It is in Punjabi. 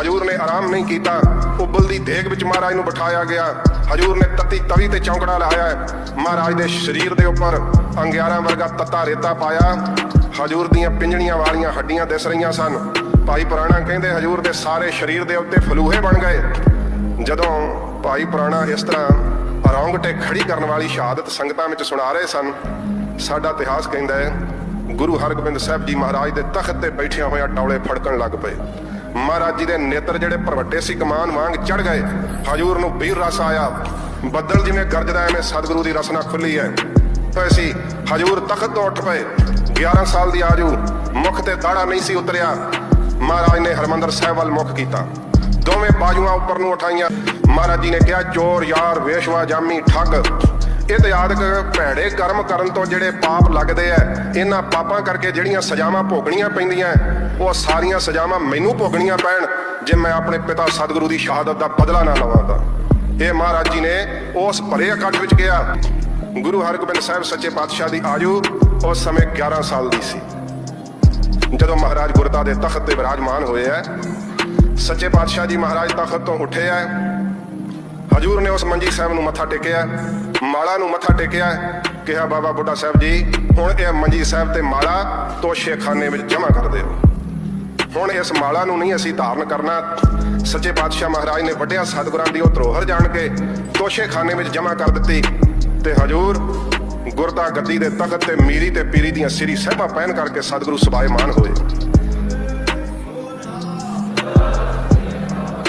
ਹਜੂਰ ਨੇ ਆਰਾਮ ਨਹੀਂ ਕੀਤਾ। ਉਬਲਦੀ ਦੇਗ ਵਿੱਚ ਮਹਾਰਾਜ ਨੂੰ ਬਿਠਾਇਆ ਗਿਆ। ਹਜੂਰ ਨੇ ਤਤੀ ਤਵੀ ਤੇ ਚੌਂਕੜਾ ਲਾਇਆ। ਮਹਾਰਾਜ ਦੇ ਸਰੀਰ ਦੇ ਉੱਪਰ ਅੰਗਿਆਰਾਂ ਵਰਗਾ ਤੱਤਾ ਰੇਤਾ ਪਾਇਆ। ਹਜੂਰ ਦੀਆਂ ਪਿੰਜਣੀਆਂ ਵਾਲੀਆਂ ਹੱਡੀਆਂ ਦਿਸ ਰਹੀਆਂ ਸਨ। ਭਾਈ ਪੁਰਾਣਾ ਕਹਿੰਦੇ ਹਜੂਰ ਦੇ ਸਾਰੇ ਸਰੀਰ ਦੇ ਉੱਤੇ ਫਲੂਹੇ ਬਣ ਗਏ। ਜਦੋਂ ਭਾਈ ਪੁਰਾਣਾ ਇਸ ਤਰ੍ਹਾਂ ਰੌਂਗਟੇ ਖੜੀ ਕਰਨ ਵਾਲੀ ਸ਼ਹਾਦਤ ਸੰਗਤਾਂ ਵਿੱਚ ਸੁਣਾ ਰਹੇ ਸਨ, ਸਾਡਾ ਇਤਿਹਾਸ ਕਹਿੰਦਾ ਹੈ, ਗੁਰੂ ਹਰਗੋਬਿੰਦ ਸਾਹਿਬ ਜੀ ਮਹਾਰਾਜ ਦੇ ਤਖਤ ਤੇ ਬੈਠਿਆਂ ਹੋਇਆ ਟੌਲੇ ਫੜਕਣ ਲੱਗ ਪਏ। ਮਹਾਰਾਜ ਜੀ ਦੇ ਨੇਤਰ ਜਿਹੜੇ ਭਰਵੱਟੇ ਸੀ, ਕਮਾਨ ਵਾਂਗ ਚੜ ਗਏ। ਹਜੂਰ ਨੂੰ ਵੀਰ ਰਸ ਆਇਆ। ਬੱਦਲ ਜਿਵੇਂ ਗਰਜਦਾ ਐਵੇਂ ਸਤਿਗੁਰੂ ਦੀ ਰਸਨਾ ਖੁੱਲੀ ਹੈ। ਪਏ ਸੀ ਹਜੂਰ ਤਖਤ ਤੋਂ ਉੱਠ ਪਏ। 11 ਸਾਲ ਦੀ ਆਜੂ, ਮੁਖ ਤੇ ਦਾੜਾ ਨਹੀਂ ਸੀ ਉਤਰਿਆ। ਮਹਾਰਾਜ ਨੇ ਹਰਮੰਦਰ ਸਾਹਿਬ ਵੱਲ ਮੁਖ ਕੀਤਾ। ਦੋਵੇਂ ਬਾਜੂਆਂ ਉੱਪਰ ਨੂੰ ਉਠਾਈਆਂ। ਮਹਾਰਾਜ ਜੀ ਨੇ ਕਿਹਾ, ਚੋਰ, ਯਾਰ, ਵੇਸ਼ਵਾ, ਜਾਮੀ, ਠੱਗ। ਇਹ ਤੇ ਭੈੜੇ ਕਰਮ ਕਰਨ ਤੋਂ ਜਿਹੜੇ ਪਾਪ ਲੱਗਦੇ ਐ ਇਹਨਾਂ ਪਾਪਾਂ ਕਰਕੇ ਜਿਹੜੀਆਂ ਸਜ਼ਾਵਾਂ ਭੋਗਣੀਆਂ ਪੈਂਦੀਆਂ, ਉਹ ਸਾਰੀਆਂ ਸਜ਼ਾਵਾਂ ਮੈਨੂੰ ਭੋਗਣੀਆਂ ਪੈਣ, ਜੇ ਮੈਂ ਆਪਣੇ ਪਿਤਾ ਸਤਿਗੁਰੂ ਦੀ ਸ਼ਹਾਦਤ ਦਾ ਬਦਲਾ ਨਾ ਲਵਾਂ ਤਾਂ। ਇਹ ਮਹਾਰਾਜ ਜੀ ਨੇ ਉਸ ਭਰੇ ਇਕੱਠ ਵਿੱਚ ਕਿਹਾ, ਗੁਰੂ ਹਰਗੋਬਿੰਦ ਸਾਹਿਬ ਸੱਚੇ ਪਾਤਸ਼ਾਹ ਦੀ ਆਯੂ ਉਸ ਸਮੇਂ 11 ਸਾਲ ਦੀ ਸੀ। ਜਦੋਂ ਮਹਾਰਾਜ ਗੁਰਦਾ ਦੇ ਤਖਤ ਤੇ ਵਿਰਾਜਮਾਨ ਹੋਏ ਐ ਸੱਚੇ ਪਾਤਸ਼ਾਹ ਜੀ ਮਹਾਰਾਜ ਤਖਤ ਤੋਂ ਉੱਠੇ ਐ ਹਜੂਰ ਨੇ ਉਸ ਮੰਜੀ ਸਾਹਿਬ ਨੂੰ ਮੱਥਾ ਟੇਕਿਆ, ਮਾਲਾ ਨੂੰ ਮੱਥਾ ਟੇਕਿਆ, ਕਿਹਾ, ਬਾਬਾ ਬੁੱਢਾ ਸਾਹਿਬ ਜੀ, ਹੁਣ ਇਹ ਮੰਜੀ ਸਾਹਿਬ ਤੇ ਮਾਲਾ ਤੋਸ਼ੇਖਾਨੇ ਵਿੱਚ ਜਮ੍ਹਾਂ ਕਰ ਦਿਓ। ਹੁਣ ਇਸ ਮਾਲਾ ਨੂੰ ਨਹੀਂ ਅਸੀਂ ਧਾਰਨ ਕਰਨਾ। ਸੱਚੇ ਪਾਤਸ਼ਾਹ ਮਹਾਰਾਜ ਨੇ ਵੱਡਿਆ ਸਤਿਗੁਰਾਂ ਦੀ ਉਹ ਧਰੋਹਰ ਜਾਣ ਕੇ ਤੋਸ਼ੇਖਾਨੇ ਵਿੱਚ ਜਮ੍ਹਾਂ ਕਰ ਦਿੱਤੀ। ਤੇ ਹਜੂਰ ਗੁਰਦਾ ਗੱਦੀ ਦੇ ਤਖਤ ਤੇ ਮੀਰੀ ਤੇ ਪੀਰੀ ਦੀਆਂ ਸ੍ਰੀ ਸਹਿਬਾਂ ਪਹਿਨ ਕਰਕੇ ਸਤਿਗੁਰੂ ਸਬਾਇਮਾਨ ਹੋਏ।